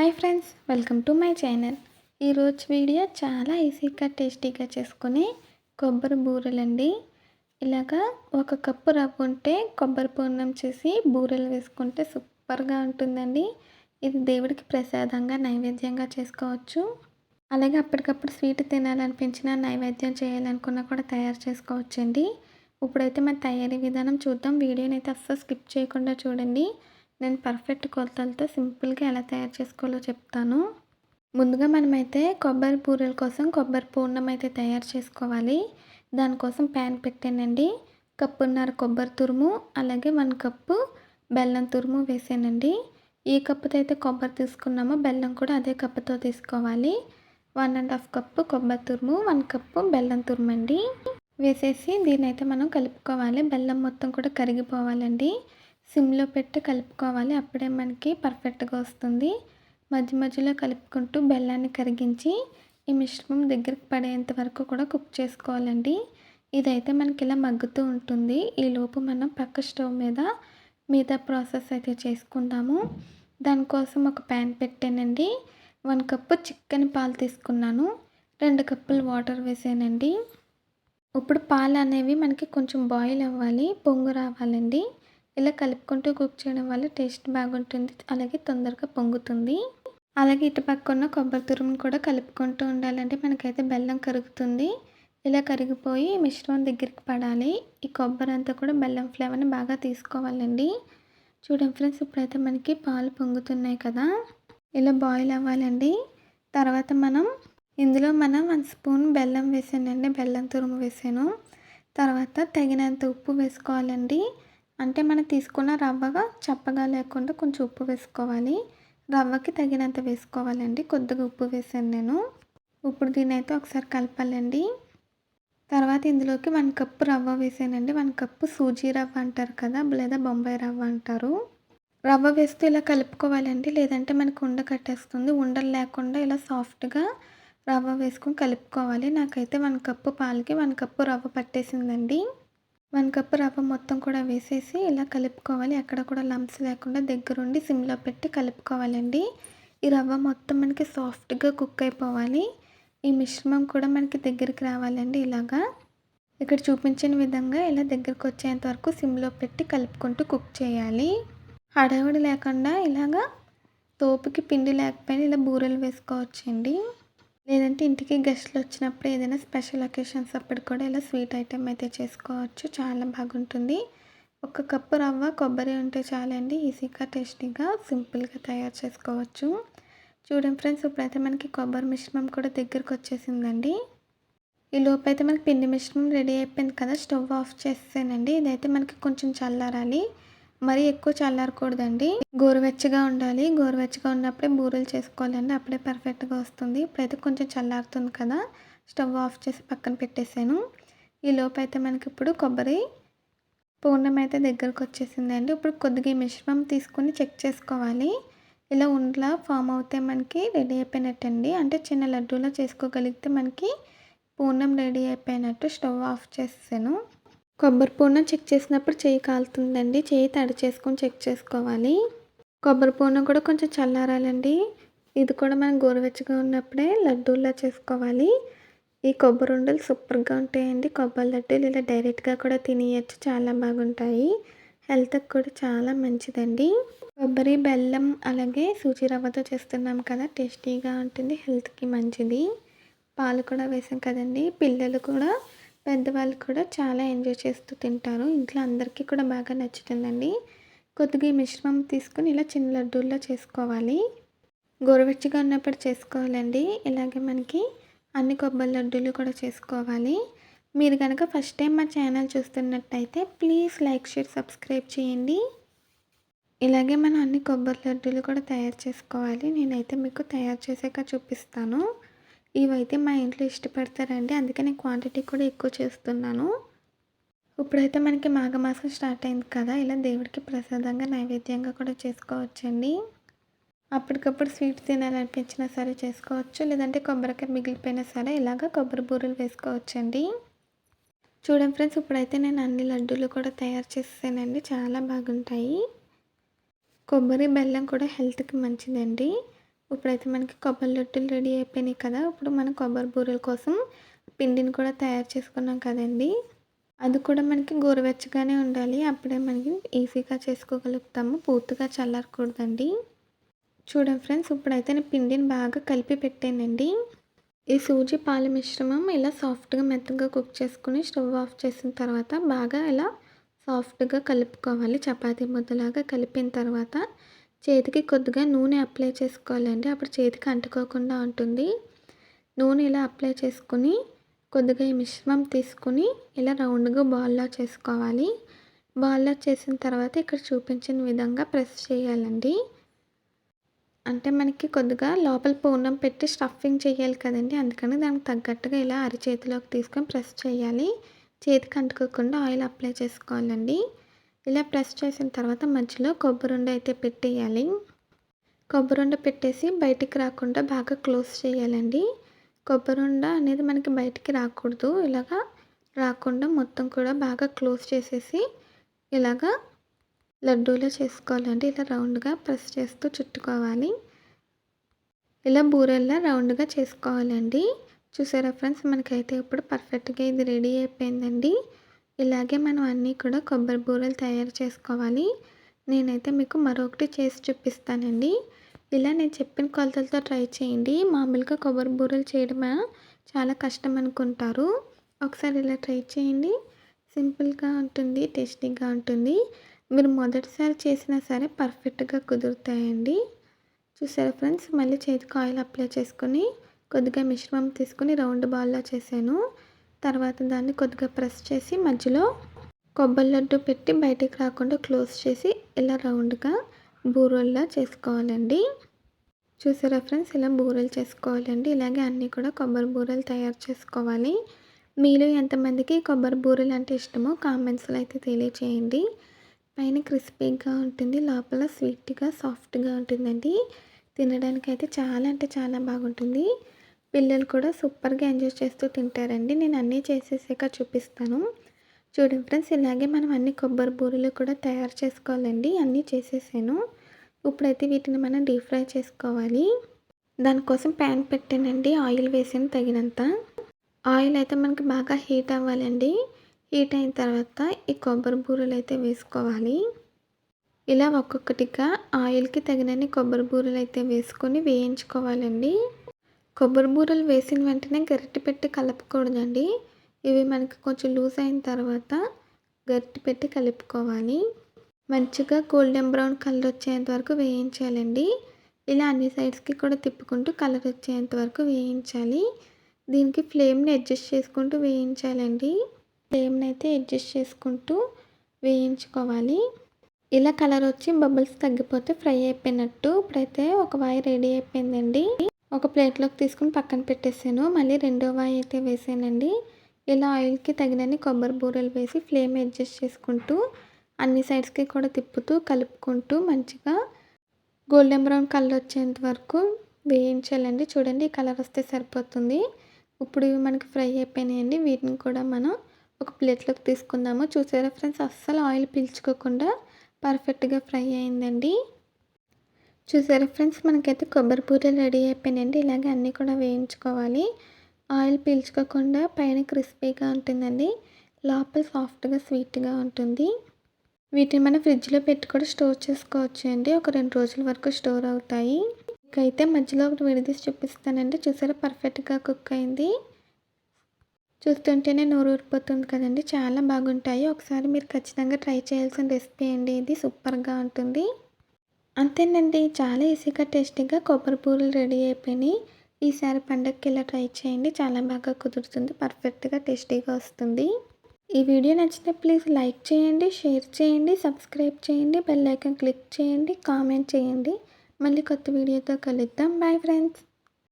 Hi friends welcome to my channel ఈరోజు video చాలా ఈజీగా టేస్టీగా చేసుకునే కొబ్బరి బూరెలండి. ఇలాగా ఒక కప్పు రవ్వ ఉంటే కొబ్బరి పూర్ణం చేసి బూరెలు వేసుకుంటే సూపర్గా ఉంటుందండి. ఇది దేవుడికి ప్రసాదంగా నైవేద్యంగా చేసుకోవచ్చు. అలాగే అప్పటికప్పుడు స్వీట్ తినాలనిపించిన నైవేద్యం చేయాలనుకున్నా కూడా తయారు చేసుకోవచ్చండి. ఇప్పుడైతే మన తయారీ విధానం చూద్దాం. వీడియోని అయితే అస్సలు స్కిప్ చేయకుండా చూడండి. నేను పర్ఫెక్ట్ కొలతలతో సింపుల్గా ఎలా తయారు చేసుకోవాలో చెప్తాను. ముందుగా మనమైతే కొబ్బరి పూరల కోసం కొబ్బరి పూర్ణం అయితే తయారు చేసుకోవాలి. దానికోసం ప్యాన్ పెట్టానండి. కప్పున్నర కొబ్బరి తురుము అలాగే వన్ కప్పు బెల్లం తురుము వేసానండి. ఈ కప్పుతో అయితే కొబ్బరి తీసుకున్నామో బెల్లం కూడా అదే కప్పుతో తీసుకోవాలి. వన్ అండ్ హాఫ్ కప్పు కొబ్బరి తురుము వన్ కప్పు బెల్లం తురుము అండి వేసేసి దీన్నైతే మనం కలుపుకోవాలి. బెల్లం మొత్తం కూడా కరిగిపోవాలండి. సిమ్లో పెట్టి కలుపుకోవాలి. అప్పుడే మనకి పర్ఫెక్ట్గా వస్తుంది. మధ్య మధ్యలో కలుపుకుంటూ బెల్లాన్ని కరిగించి ఈ మిశ్రమం దగ్గరికి పడేంత వరకు కూడా కుక్ చేసుకోవాలండి. ఇదైతే మనకి ఇలా మగ్గుతూ ఉంటుంది. ఈలోపు మనం పక్క స్టవ్ మీద మిగతా ప్రాసెస్ అయితే చేసుకుందాము దానికోసం ఒక ప్యాన్ పెట్టానండి. వన్ కప్పు చికెన్ పాలు తీసుకున్నాను. రెండు కప్పులు వాటర్ వేసానండి. ఇప్పుడు పాలు అనేవి మనకి కొంచెం బాయిల్ అవ్వాలి పొంగు రావాలండి. ఇలా కలుపుకుంటూ కుక్ చేయడం వల్ల టేస్ట్ బాగుంటుంది అలాగే తొందరగా పొంగుతుంది. అలాగే ఇటు పక్కన కొబ్బరి తురుమును కూడా కలుపుకుంటూ ఉండాలంటే మనకైతే బెల్లం కరుగుతుంది. ఇలా కరిగిపోయి మిశ్రమం దగ్గరికి పడాలి. ఈ కొబ్బరి అంతా కూడా బెల్లం ఫ్లేవర్ని బాగా తీసుకోవాలండి. చూడండి ఫ్రెండ్స్ ఇప్పుడైతే మనకి పాలు పొంగుతున్నాయి కదా. ఇలా బాయిల్ అవ్వాలండి. తర్వాత మనం ఇందులో మనం వన్ స్పూన్ బెల్లం వేసానండి బెల్లం తురుము వేసాను. తర్వాత తగినంత ఉప్పు వేసుకోవాలండి. అంటే మనం తీసుకున్న రవ్వగా చప్పగా లేకుండా కొంచెం ఉప్పు వేసుకోవాలి. రవ్వకి తగినంత వేసుకోవాలండి. కొద్దిగా ఉప్పు వేసాను నేను. ఇప్పుడు దీని అయితే ఒకసారి కలపాలండి. తర్వాత ఇందులోకి వన్ కప్పు రవ్వ వేసానండి. వన్ కప్పు సూజీ రవ్వ అంటారు కదా లేదా బొంబాయి రవ్వ అంటారు. రవ్వ వేస్తూ ఇలా కలుపుకోవాలండి. లేదంటే మనకు ఉండ కట్టేస్తుంది. ఉండలు లేకుండా ఇలా సాఫ్ట్గా రవ్వ వేసుకొని కలుపుకోవాలి. నాకైతే వన్ కప్పు పాలకి వన్ కప్పు రవ్వ పట్టేసిందండి. వన్ కప్ రవ్వ మొత్తం కూడా వేసేసి ఇలా కలుపుకోవాలి. ఎక్కడ కూడా లంప్స్ లేకుండా దగ్గరుండి సిమ్లో పెట్టి కలుపుకోవాలండి. ఈ రవ్వ మొత్తం మనకి సాఫ్ట్గా కుక్ అయిపోవాలి. ఈ మిశ్రమం కూడా మనకి దగ్గరికి రావాలండి ఇలాగా. ఇక్కడ చూపించిన విధంగా ఇలా దగ్గరికి వచ్చేంత వరకు సిమ్లో పెట్టి కలుపుకుంటూ కుక్ చేయాలి. హడావిడి లేకుండా ఇలాగా తోపుకి పిండి లేకపోయినా ఇలా బూరెలు వేసుకోవచ్చండి. లేదంటే ఇంటికి గెస్ట్లు వచ్చినప్పుడు ఏదైనా స్పెషల్ అకేషన్స్ అప్పుడు కూడా ఇలా స్వీట్ ఐటెం అయితే చేసుకోవచ్చు. చాలా బాగుంటుంది. ఒక కప్పు రవ్వ కొబ్బరి ఉంటే చాలండి. ఈజీగా టేస్టీగా సింపుల్గా తయారు చేసుకోవచ్చు. చూడండి ఫ్రెండ్స్ ఇప్పుడైతే మనకి కొబ్బరి మిశ్రమం కూడా దగ్గరకు వచ్చేసిందండి. ఈ లోపు అయితే మనకి పిండి మిశ్రమం రెడీ అయిపోయింది కదా స్టవ్ ఆఫ్ చేసేసానండి. ఇదైతే మనకి కొంచెం చల్లారాలి. మరీ ఎక్కువ చల్లారకూడదండి. గోరువెచ్చగా ఉండాలి. గోరువెచ్చగా ఉన్నప్పుడే బూరెలు చేసుకోవాలండి. అప్పుడే పర్ఫెక్ట్గా వస్తుంది. ఇప్పుడైతే కొంచెం చల్లారుతుంది కదా. స్టవ్ ఆఫ్ చేసి పక్కన పెట్టేసాను ఈ లోపు అయితే మనకి ఇప్పుడు కొబ్బరి పూర్ణం అయితే దగ్గరకు వచ్చేసిందండి. ఇప్పుడు కొద్దిగా మిశ్రమం తీసుకొని చెక్ చేసుకోవాలి. ఇలా ఉండలా ఫామ్ అవుతే మనకి రెడీ అయిపోయినట్టండి. అంటే చిన్న లడ్డూలో చేసుకోగలిగితే మనకి పూర్ణం రెడీ అయిపోయినట్టు స్టవ్ ఆఫ్ చేసాను కొబ్బరి పూర్ణం చెక్ చేసినప్పుడు చేయి కాలుతుందండి. చేయి తడి చేసుకొని చెక్ చేసుకోవాలి. కొబ్బరి పూర్ణం కూడా కొంచెం చల్లారాలండి. ఇది కూడా మనం గోరువెచ్చగా ఉన్నప్పుడే లడ్డూల్లా చేసుకోవాలి. ఈ కొబ్బరి ఉండలు సూపర్గా ఉంటాయండి. కొబ్బరి లడ్డూలు ఇలా డైరెక్ట్గా కూడా తినేయచ్చు. చాలా బాగుంటాయి. హెల్త్కి కూడా చాలా మంచిదండి. కొబ్బరి బెల్లం అలాగే సూచి రవ్వతో చేస్తున్నాం కదా టేస్టీగా ఉంటుంది. హెల్త్కి మంచిది. పాలు కూడా వేసాం కదండి. పిల్లలు కూడా పెద్దవాళ్ళు కూడా చాలా ఎంజాయ్ చేస్తూ తింటారు. ఇంట్లో అందరికీ కూడా బాగా నచ్చుతుందండి. కొద్దిగా ఈ మిశ్రమం తీసుకుని ఇలా చిన్న లడ్డూల్లో చేసుకోవాలి. గోరువెచ్చగా ఉన్నప్పుడు చేసుకోవాలండి. ఇలాగే మనకి అన్ని కొబ్బరి లడ్డూలు కూడా చేసుకోవాలి. మీరు కనుక ఫస్ట్ టైం మా ఛానల్ చూస్తున్నట్టయితే ప్లీజ్ లైక్ షేర్ సబ్స్క్రైబ్ చేయండి. ఇలాగే మనం అన్ని కొబ్బరి లడ్డూలు కూడా తయారు చేసుకోవాలి. నేనైతే మీకు తయారు చేసాక చూపిస్తాను. ఇవైతే మా ఇంట్లో ఇష్టపడతారండి. అందుకే నేను క్వాంటిటీ కూడా ఎక్కువ చేస్తున్నాను. ఇప్పుడైతే మనకి మాఘమాసం స్టార్ట్ అయింది కదా ఇలా దేవుడికి ప్రసాదంగా నైవేద్యంగా కూడా చేసుకోవచ్చండి. అప్పటికప్పుడు స్వీట్ తినాలనిపించినా సరే చేసుకోవచ్చు. లేదంటే కొబ్బరికాయ మిగిలిపోయినా సరే ఇలాగ కొబ్బరి బూరెలు వేసుకోవచ్చండి. చూడండి ఫ్రెండ్స్ ఇప్పుడైతే నేను అన్ని లడ్డూలు కూడా తయారు చేసేనండి చాలా బాగుంటాయి. కొబ్బరి బెల్లం కూడా హెల్త్కి మంచిదండి. ఇప్పుడైతే మనకి కొబ్బరి లొట్టులు రెడీ అయిపోయినాయి కదా. ఇప్పుడు మనం కొబ్బరి బూరెల కోసం పిండిని కూడా తయారు చేసుకున్నాం కదండి. అది కూడా మనకి గోరువెచ్చగానే ఉండాలి. అప్పుడే మనకి ఈజీగా చేసుకోగలుగుతాము. పూర్తిగా చల్లారకూడదండి. చూడండి ఫ్రెండ్స్ ఇప్పుడైతే నేను పిండిని బాగా కలిపి పెట్టానండి. ఈ సూజీ పాల మిశ్రమం ఇలా సాఫ్ట్గా మెత్తగా కుక్ చేసుకుని స్టవ్ ఆఫ్ చేసిన తర్వాత బాగా ఇలా సాఫ్ట్గా కలుపుకోవాలి. చపాతీ ముద్దలాగా కలిపిన తర్వాత చేతికి కొద్దిగా నూనె అప్లై చేసుకోవాలండి. అప్పుడు చేతికి అంటుకోకుండా ఉంటుంది. నూనె ఇలా అప్లై చేసుకుని కొద్దిగా ఈ మిశ్రమం తీసుకుని ఇలా రౌండ్గా బాల్లా చేసుకోవాలి. బాల్లా చేసిన తర్వాత ఇక్కడ చూపించిన విధంగా ప్రెస్ చేయాలండి. అంటే మనకి కొద్దిగా లోపల పూర్ణం పెట్టి స్టఫింగ్ చేయాలి కదండి. అందుకని దానికి తగ్గట్టుగా ఇలా అరిచేతిలోకి తీసుకొని ప్రెస్ చేయాలి. చేతికి అంటుకోకుండా ఆయిల్ అప్లై చేసుకోవాలండి. ఇలా ప్రెస్ చేసిన తర్వాత మధ్యలో కొబ్బరి అయితే పెట్టేయాలి. కొబ్బరిండ పెట్టేసి బయటికి రాకుండా బాగా క్లోజ్ చేయాలండి. కొబ్బరిండ అనేది మనకి బయటికి రాకూడదు. ఇలాగా రాకుండా మొత్తం కూడా బాగా క్లోజ్ చేసేసి ఇలాగా లడ్డూలో చేసుకోవాలండి. ఇలా రౌండ్గా ప్రెస్ చేస్తూ చుట్టుకోవాలి. ఇలా బూరెల్లా రౌండ్గా చేసుకోవాలండి. చూసారా ఫ్రెండ్స్? మనకైతే ఇప్పుడు పర్ఫెక్ట్గా ఇది రెడీ అయిపోయిందండి. ఇలాగే మనం అన్నీ కూడా కొబ్బరి బూరెలు తయారు చేసుకోవాలి. నేనైతే మీకు మరొకటి చేసి చూపిస్తానండి. ఇలా నేను చెప్పిన కొలతలతో ట్రై చేయండి. మామూలుగా కొబ్బరి బూరెలు చేయడం చాలా కష్టం అనుకుంటారు. ఒకసారి ఇలా ట్రై చేయండి. సింపుల్గా ఉంటుంది టేస్టీగా ఉంటుంది. మీరు మొదటిసారి చేసినా సరే పర్ఫెక్ట్గా కుదురుతాయండి. చూసారా ఫ్రెండ్స్? మళ్ళీ చేతికి ఆయిల్ అప్లై చేసుకొని కొద్దిగా మిశ్రమం తీసుకొని రౌండ్ బాల్లో చేశాను. తర్వాత దాన్ని కొద్దిగా ప్రెస్ చేసి మధ్యలో కొబ్బరి లడ్డు పెట్టి బయటికి రాకుండా క్లోజ్ చేసి ఇలా రౌండ్గా బూరెల్లా చేసుకోవాలండి. చూసారా ఫ్రెండ్స్? ఇలా బూరెలు చేసుకోవాలండి. ఇలాగే అన్నీ కూడా కొబ్బరి బూరెలు తయారు చేసుకోవాలి. మీలో ఎంతమందికి కొబ్బరి బూరెలు అంటే ఇష్టమో కామెంట్స్లో అయితే తెలియచేయండి. పైన క్రిస్పీగా ఉంటుంది లోపల స్వీట్గా సాఫ్ట్గా ఉంటుందండి. తినడానికి అయితే చాలా అంటే చాలా బాగుంటుంది. పిల్లలు కూడా సూపర్గా ఎంజాయ్ చేస్తూ తింటారండి. నేను అన్నీ చేసేసాక చూపిస్తాను. చూడండి ఫ్రెండ్స్ ఇలాగే మనం అన్ని కొబ్బరి బూరెలు కూడా తయారు చేసుకోవాలండి. అన్నీ చేసేసాను. ఇప్పుడైతే వీటిని మనం డీప్ ఫ్రై చేసుకోవాలి. దానికోసం ప్యాన్ పెట్టానండి. ఆయిల్ వేసాను తగినంత. ఆయిల్ అయితే మనకి బాగా హీట్ అవ్వాలండి. హీట్ అయిన తర్వాత ఈ కొబ్బరి బూరెలు అయితే వేసుకోవాలి. ఇలా ఒక్కొక్కటిగా ఆయిల్కి తగినన్ని కొబ్బరి బూరెలు అయితే వేసుకొని వేయించుకోవాలండి. కొబ్బరి బూరలు వేసిన వెంటనే గరిటె పెట్టి కలపకూడదండి ఇవి మనకి కొంచెం లూజ్ అయిన తర్వాత గరిటె పెట్టి కలుపుకోవాలి. మంచిగా గోల్డెన్ బ్రౌన్ కలర్ వచ్చేంత వరకు వేయించాలండి. ఇలా అన్ని సైడ్స్కి కూడా తిప్పుకుంటూ కలర్ వచ్చేంత వరకు వేయించాలి. దీనికి ఫ్లేమ్ని అడ్జస్ట్ చేసుకుంటూ వేయించాలండి. ఫ్లేమ్ని అయితే అడ్జస్ట్ చేసుకుంటూ వేయించుకోవాలి. ఇలా కలర్ వచ్చి బబుల్స్ తగ్గిపోతే ఫ్రై అయిపోయినట్టు. ఇప్పుడైతే ఒక వాయి రెడీ అయిపోయిందండి. ఒక ప్లేట్లోకి తీసుకుని పక్కన పెట్టేసాను. మళ్ళీ రెండో వాయి అయితే వేసానండి. ఇలా ఆయిల్కి తగినన్ని కొబ్బరి బూరెలు వేసి ఫ్లేమ్ అడ్జస్ట్ చేసుకుంటూ అన్ని సైడ్స్కి కూడా తిప్పుతూ కలుపుకుంటూ మంచిగా గోల్డెన్ బ్రౌన్ కలర్ వచ్చేంత వరకు వేయించాలండి. చూడండి ఈ కలర్ వస్తే సరిపోతుంది. ఇప్పుడు ఇవి మనకి ఫ్రై అయిపోయినాయండి. వీటిని కూడా మనం ఒక ప్లేట్లోకి తీసుకుందాము. చూసారా ఫ్రెండ్స్? అస్సలు ఆయిల్ పీల్చుకోకుండా పర్ఫెక్ట్గా ఫ్రై అయిందండి. చూసారా ఫ్రెండ్స్ మనకైతే కొబ్బరి పూరీలు రెడీ అయిపోయినాయండి. ఇలాగే అన్నీ కూడా వేయించుకోవాలి. ఆయిల్ పీల్చుకోకుండా పైన క్రిస్పీగా ఉంటుందండి. లోపల సాఫ్ట్గా స్వీట్గా ఉంటుంది. వీటిని మనం ఫ్రిడ్జ్లో పెట్టి కూడా స్టోర్ చేసుకోవచ్చు అండి ఒక రెండు రోజుల వరకు స్టోర్ అవుతాయి. అయితే మధ్యలో ఒకటి విడదీసి చూపిస్తానండి. చూసారా పర్ఫెక్ట్గా కుక్ అయింది. చూస్తుంటేనే నోరు ఊరిపోతుంది కదండి. చాలా బాగుంటాయి. ఒకసారి మీరు ఖచ్చితంగా ట్రై చేయాల్సిన రెసిపీ అండి ఇది. సూపర్గా ఉంటుంది. అంతేనండి. చాలా ఈజీగా టేస్టీగా కొబ్బరి పూలు రెడీ అయిపోయినాయి. ఈసారి పండగకి ఇలా ట్రై చేయండి. చాలా బాగా కుదురుతుంది. పర్ఫెక్ట్గా టేస్టీగా వస్తుంది. ఈ వీడియో నచ్చితే ప్లీజ్ లైక్ చేయండి షేర్ చేయండి సబ్స్క్రైబ్ చేయండి బెల్ ఐకాన్ క్లిక్ చేయండి కామెంట్ చేయండి. మళ్ళీ కొత్త వీడియోతో కలుద్దాం. Bye friends.